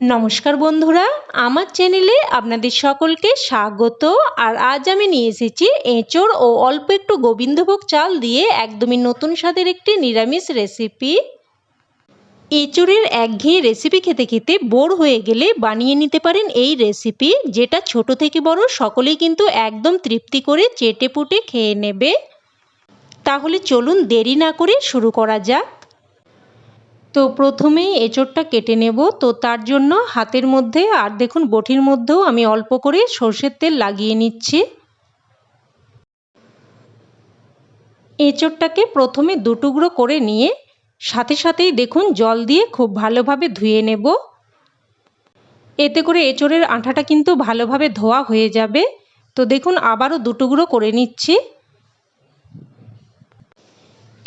নমস্কার বন্ধুরা, আমার চ্যানেলে আপনাদের সকলকে স্বাগত। আর আজ আমি নিয়ে এসেছি এঁচড় ও অল্প একটু গোবিন্দভোগ চাল দিয়ে একদমই নতুন স্বাদের একটি নিরামিষ রেসিপি। এঁচড়ের একঘেয়ে রেসিপি খেতে খেতে বোর হয়ে গেলে বানিয়ে নিতে পারেন এই রেসিপি, যেটা ছোট থেকে বড় সকলেই কিন্তু একদম তৃপ্তি করে চেটে পুটে খেয়ে নেবে। তাহলে চলুন দেরি না করে শুরু করা যাক। তো প্রথমেই এঁচড়টা কেটে নেব। তো তার জন্য হাতের মধ্যে আর দেখুন বটির মধ্যেও আমি অল্প করে সর্ষের তেল লাগিয়ে নিচ্ছি। এঁচড়টাকে প্রথমে দুটুকরো করে নিয়ে সাথে সাথেই দেখুন জল দিয়ে খুব ভালোভাবে ধুয়ে নেব। এতে করে এঁচড়ের আঠাটা কিন্তু ভালোভাবে ধোয়া হয়ে যাবে। তো দেখুন আবারও দুটুকরো করে নিচ্ছি।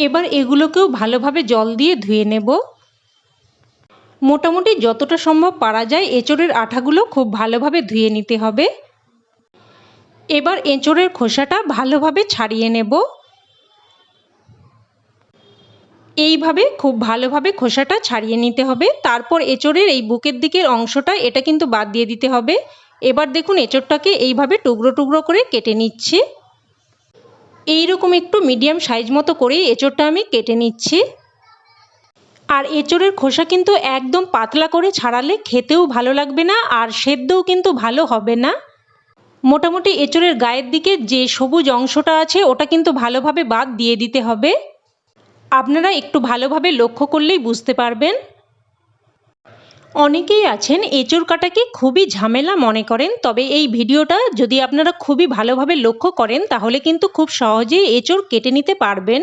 এবার এগুলোকেও ভালোভাবে জল দিয়ে ধুয়ে নেব। মোটামুটি যতটা সম্ভব পারা যায় এঁচড়ের আঠাগুলো খুব ভালোভাবে ধুয়ে নিতে হবে। এবার এঁচড়ের খোসাটা ভালোভাবে ছাড়িয়ে নেব। এইভাবে খুব ভালোভাবে খোসাটা ছাড়িয়ে নিতে হবে। তারপর এঁচড়ের এই বুকের দিকের অংশটা এটা কিন্তু বাদ দিয়ে দিতে হবে। এবার দেখুন এঁচড়টাকে এইভাবে টুকরো টুকরো করে কেটে নিচ্ছি। এই রকম একটু মিডিয়াম সাইজ মতো করে এঁচড়টা আমি কেটে নিচ্ছি। আর এঁচড়ের খোসা কিন্তু একদম পাতলা করে ছাড়ালে খেতেও ভালো লাগবে না আর সেদ্ধও কিন্তু ভালো হবে না। মোটামুটি এঁচড়ের গায়ের দিকে যে সবুজ অংশটা আছে, ওটা কিন্তু ভালোভাবে বাদ দিয়ে দিতে হবে। আপনারা একটু ভালোভাবে লক্ষ্য করলেই বুঝতে পারবেন। অনেকেই আছেন এঁচড় কাটাকে খুবই ঝামেলা মনে করেন, তবে এই ভিডিওটা যদি আপনারা খুবই ভালোভাবে লক্ষ্য করেন, তাহলে কিন্তু খুব সহজেই এঁচড় কেটে নিতে পারবেন।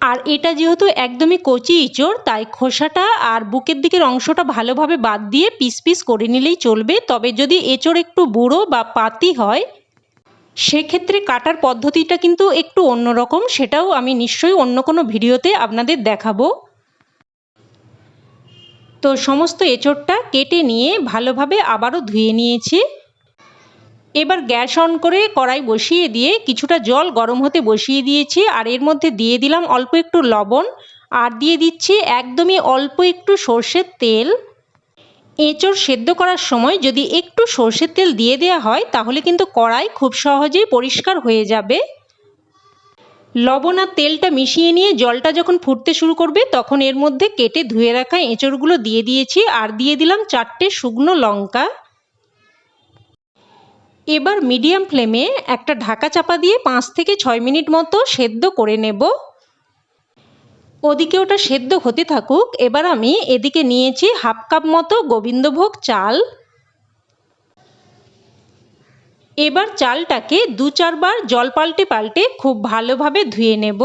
আর এটা যেহেতু একদমই কচি ইঁচড় তাই খোসাটা আর বুকের দিকের অংশটা ভালোভাবে বাদ দিয়ে পিস পিস করে নিলেই চলবে। তবে যদি এঁচড় একটু বুড়ো বা পাতি হয়, সেক্ষেত্রে কাটার পদ্ধতিটা কিন্তু একটু অন্যরকম। সেটাও আমি নিশ্চয়ই অন্য কোনো ভিডিওতে আপনাদের দেখাবো। তো সমস্ত এঁচড়টা কেটে নিয়ে ভালোভাবে আবারও ধুয়ে নিয়েছি। এবার গ্যাস অন করে কড়াই বসিয়ে দিয়ে কিছুটা জল গরম হতে বসিয়ে দিয়েছি আর এর মধ্যে দিয়ে দিলাম অল্প একটু লবণ আর দিয়ে দিচ্ছি একদমই অল্প একটু সর্ষের তেল। এঁচড় সেদ্ধ করার সময় যদি একটু সর্ষের তেল দিয়ে দেওয়া হয় তাহলে কিন্তু কড়াই খুব সহজেই পরিষ্কার হয়ে যাবে। লবণ আর তেলটা মিশিয়ে নিয়ে জলটা যখন ফুটতে শুরু করবে, তখন এর মধ্যে কেটে ধুয়ে রাখা এঁচড়গুলো দিয়ে দিয়েছি আর দিয়ে দিলাম চারটে শুকনো লঙ্কা। এবার মিডিয়াম ফ্লেমে একটা ঢাকা চাপা দিয়ে পাঁচ থেকে ছয় মিনিট মতো সেদ্ধ করে নেব। ওদিকে ওটা সেদ্ধ হতে থাকুক, এবার আমি এদিকে নিয়েছি হাফ কাপ মতো গোবিন্দভোগ চাল। এবার চালটাকে দু চারবার জল পাল্টে পাল্টে খুব ভালোভাবে ধুয়ে নেব।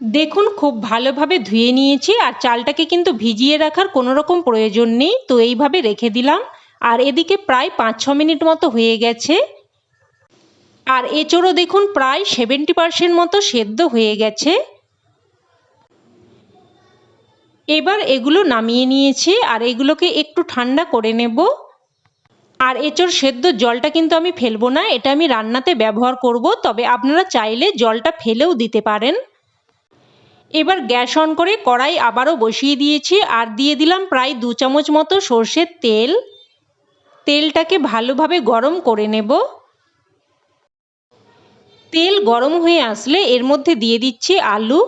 দেখুন খুব ভালোভাবে ধুয়ে নিয়েছি আর চালটাকে কিন্তু ভিজিয়ে রাখার কোনো রকম প্রয়োজন নেই, তো এইভাবে রেখে দিলাম। আর এদিকে প্রায় পাঁচ ছ মিনিট মতো হয়ে গেছে। আর এচোড়ও দেখুন প্রায় সেভেন্টি পারসেন্ট মতো সেদ্ধ হয়ে গেছে। এবার এগুলো নামিয়ে নিয়েছি আর এগুলোকে একটু ঠান্ডা করে নেব। আর এঁচড় সেদ্ধ জলটা কিন্তু আমি ফেলব না, এটা আমি রান্নাতে ব্যবহার করব, তবে আপনারা চাইলে জলটা ফেলেও দিতে পারেন। এবার গ্যাস অন করে কড়াই আবারও বসিয়ে দিয়েছি, আর দিয়ে দিলাম প্রায় দু চামচ মতো সর্ষের তেল। তেলটাকে ভালোভাবে গরম করে নেব। তেল গরম হয়ে আসলে এর মধ্যে দিয়ে দিচ্ছি আলু।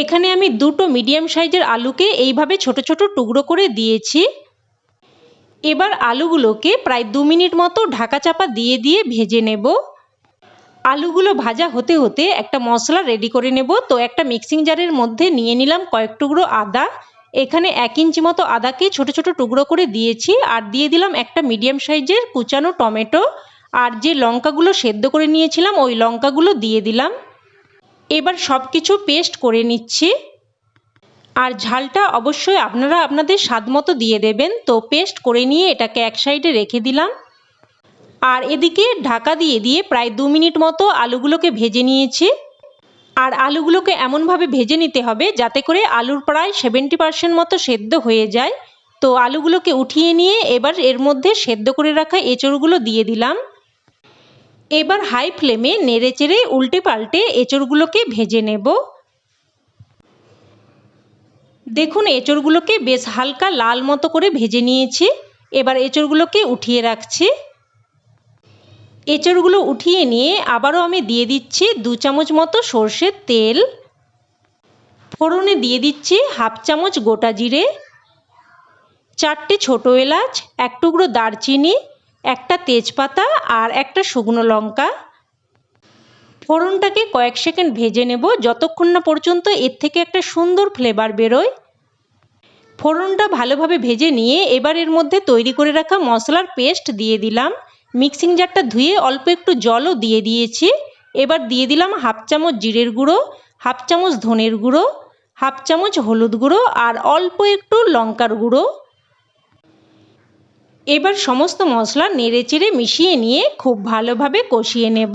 এখানে আমি দুটো মিডিয়াম সাইজের আলুকে এইভাবে ছোট ছোট টুকরো করে দিয়েছি। এবার আলুগুলোকে প্রায় দু মিনিট মতো ঢাকা চাপা দিয়ে দিয়ে ভেজে নেব। আলুগুলো ভাজা হতে হতে একটা মশলা রেডি করে নেব। তো একটা মিক্সিং জারের মধ্যে নিয়ে নিলাম কয়েক টুকরো আদা। এখানে এক ইঞ্চি মতো আদাকে ছোট ছোট টুকরো করে দিয়েছি আর দিয়ে দিলাম একটা মিডিয়াম সাইজের কুচানো টমেটো। আর যে লঙ্কাগুলো সেদ্ধ করে নিয়েছিলাম, ওই লঙ্কাগুলো দিয়ে দিলাম। এবার সব কিছু পেস্ট করে নিচ্ছি। আর ঝালটা অবশ্যই আপনারা আপনাদের স্বাদ মতো দিয়ে দেবেন। তো পেস্ট করে নিয়ে এটাকে এক সাইডে রেখে দিলাম। আর এদিকে ঢাকা দিয়ে দিয়ে প্রায় দু মিনিট মতো আলুগুলোকে ভেজে নিয়েছি। আর আলুগুলোকে এমনভাবে ভেজে নিতে হবে যাতে করে আলুর প্রায় সেভেন্টি পার্সেন্ট মতো সেদ্ধ হয়ে যায়। তো আলুগুলোকে উঠিয়ে নিয়ে এবার এর মধ্যে সেদ্ধ করে রাখা এঁচড়গুলো দিয়ে দিলাম। এবার হাই ফ্লেমে নেড়ে চেড়ে উল্টে পাল্টে এঁচড়গুলোকে ভেজে নেব। দেখুন, এঁচড়গুলোকে বেশ হালকা লাল মতো করে ভেজে নিয়েছি। এবার এঁচড়গুলোকে উঠিয়ে রাখছি। এঁচড়গুলো উঠিয়ে নিয়ে আবারও আমি দিয়ে দিচ্ছি দু চামচ মতো সর্ষের তেল। ফোড়নে দিয়ে দিচ্ছি হাফ চামচ গোটা জিরে। চারটে ছোটো এলাচ, এক টুকরো দারচিনি, একটা তেজপাতা আর একটা শুকনো লঙ্কা। ফোড়নটাকে কয়েক সেকেন্ড ভেজে নেব, যতক্ষণ না পর্যন্ত এর থেকে একটা সুন্দর ফ্লেভার বেরোয়। ফোড়নটা ভালোভাবে ভেজে নিয়ে এবার এর মধ্যে তৈরি করে রাখা মশলার পেস্ট দিয়ে দিলাম। মিক্সিং জারটা ধুয়ে অল্প একটু জলও দিয়ে দিয়েছি। এবার দিয়ে দিলাম হাফ চামচ জিরের গুঁড়ো, হাফ চামচ ধনের গুঁড়ো, হাফ চামচ হলুদ গুঁড়ো আর অল্প একটু লঙ্কার গুঁড়ো। এবার সমস্ত মশলা নেড়ে চেড়ে মিশিয়ে নিয়ে খুব ভালোভাবে কষিয়ে নেব।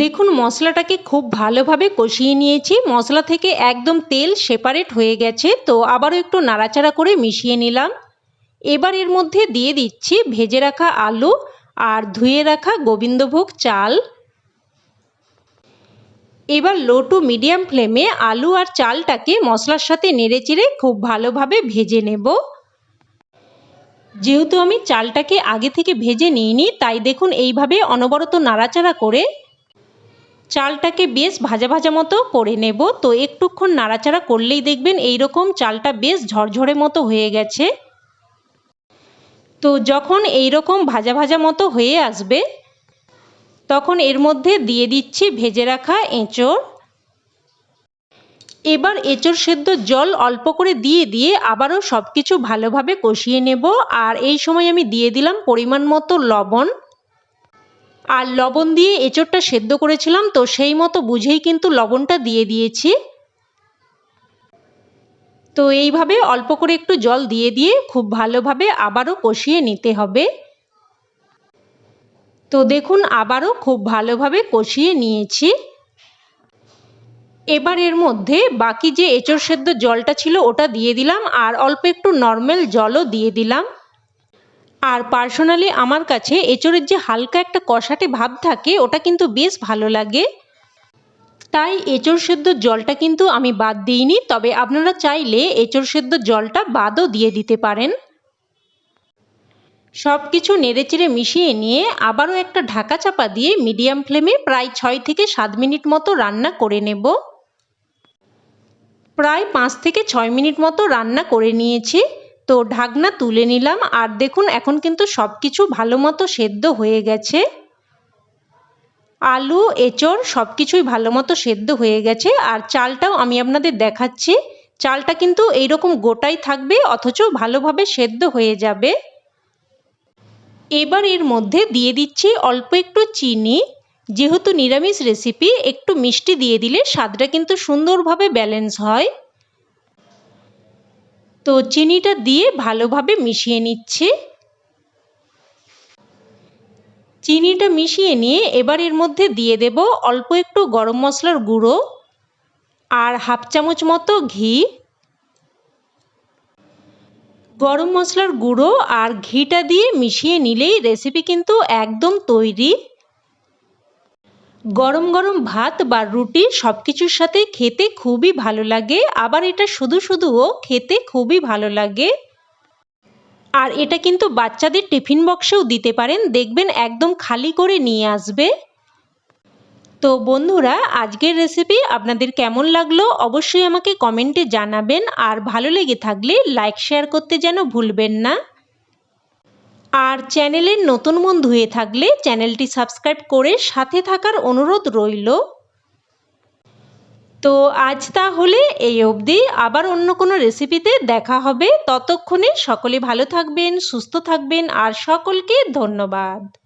দেখুন, মশলাটাকে খুব ভালোভাবে কষিয়ে নিয়েছি। মশলা থেকে একদম তেল সেপারেট হয়ে গেছে, তো আবারও একটু নাড়াচাড়া করে মিশিয়ে নিলাম। এবার এর মধ্যে দিয়ে দিচ্ছি ভেজে রাখা আলু আর ধুয়ে রাখা গোবিন্দভোগ চাল। এবার লো টু মিডিয়াম ফ্লেমে আলু আর চালটাকে মশলার সাথে নেড়েচেড়ে খুব ভালোভাবে ভেজে নেব। যেহেতু আমি চালটাকে আগে থেকে ভেজে নিইনি, তাই দেখুন, এইভাবে অনবরত নাড়াচাড়া করে চালটাকে বেশ ভাজা ভাজা মতো করে নেব। তো একটুক্ষণ নাড়াচাড়া করলেই দেখবেন এই রকম চালটা বেশ ঝরঝরে মতো হয়ে গেছে। তো যখন এই রকম ভাজা ভাজা মতো হয়ে আসবে, তখন এর মধ্যে দিয়ে দিচ্ছি ভেজে রাখা এঁচড়। এবার এঁচড় সেদ্ধ জল অল্প করে দিয়ে দিয়ে আবারও সব কিছু ভালোভাবে কষিয়ে নেব। আর এই সময় আমি দিয়ে দিলাম পরিমাণ মতো লবণ। আর লবণ দিয়ে এঁচড়টা সেদ্ধ করেছিলাম, তো সেই মতো বুঝেই কিন্তু লবণটা দিয়ে দিয়েছি। তো এইভাবে অল্প করে একটু জল দিয়ে দিয়ে খুব ভালোভাবে আবারও কষিয়ে নিতে হবে। তো দেখুন, আবারও খুব ভালোভাবে কষিয়ে নিয়েছি। এবার এর মধ্যে বাকি যে এঁচড় সেদ্ধ জলটা ছিল ওটা দিয়ে দিলাম, আর অল্প একটু নর্মাল জলও দিয়ে দিলাম। আর পার্সোনালি আমার কাছে এঁচড়ের যে হালকা একটা কষাটে ভাব থাকে, ওটা কিন্তু বেশ ভালো লাগে। তাই এঁচড় সেদ্ধ জলটা কিন্তু আমি বাদ দিইনি, তবে আপনারা চাইলে এঁচড় সেদ্ধ জলটা বাদও দিয়ে দিতে পারেন। সব কিছু নেড়েচেড়ে মিশিয়ে নিয়ে আবারও একটা ঢাকা চাপা দিয়ে মিডিয়াম ফ্লেমে প্রায় ছয় থেকে সাত মিনিট মতো রান্না করে নেব। প্রায় পাঁচ থেকে ছয় মিনিট মতো রান্না করে নিয়েছি। তো ঢাকনা তুলে নিলাম। আর দেখুন, এখন কিন্তু সব কিছু ভালো মতো সেদ্ধ হয়ে গেছে। আলু, এঁচড় সব কিছুই ভালো মতো সেদ্ধ হয়ে গেছে। আর চালটাও আমি আপনাদের দেখাচ্ছি। চালটা কিন্তু এইরকম গোটাই থাকবে, অথচ ভালোভাবে সেদ্ধ হয়ে যাবে। এবার এর মধ্যে দিয়ে দিচ্ছি অল্প একটু চিনি। যেহেতু নিরামিষ রেসিপি একটু মিষ্টি দিয়ে দিলে স্বাদটা কিন্তু সুন্দরভাবে ব্যালেন্স হয়। তো চিনিটা দিয়ে ভালোভাবে মিশিয়ে নিচ্ছি। চিনিটা মিশিয়ে নিয়ে এবার এর মধ্যে দিয়ে দেব অল্প একটু গরম মশলার গুঁড়ো আর হাফ চামচ মতো ঘি। গরম মশলার গুঁড়ো আর ঘিটা দিয়ে মিশিয়ে নিলেই রেসিপি কিন্তু একদম তৈরি। গরম গরম ভাত বা রুটি সব কিছুর সাথে খেতে খুবই ভালো লাগে। আবার এটা শুধু শুধুও খেতে খুবই ভালো লাগে। আর এটা কিন্তু বাচ্চাদের টিফিন বক্সেও দিতে পারেন। দেখবেন একদম খালি করে নিয়ে আসবে। তো বন্ধুরা, আজকের রেসিপি আপনাদের কেমন লাগল অবশ্যই আমাকে কমেন্টে জানাবেন। আর ভালো লেগে থাকলে লাইক শেয়ার করতে যেন ভুলবেন না। আর চ্যানেলের নতুন বন্ধু হয়ে থাকলে চ্যানেলটি সাবস্ক্রাইব করে সাথে থাকার অনুরোধ রইল। তো আজ তাহলে এই অবধি। আবার অন্য কোনো রেসিপিতে দেখা হবে। ততক্ষণে সকলে ভালো থাকবেন, সুস্থ থাকবেন, আর সকলকে ধন্যবাদ।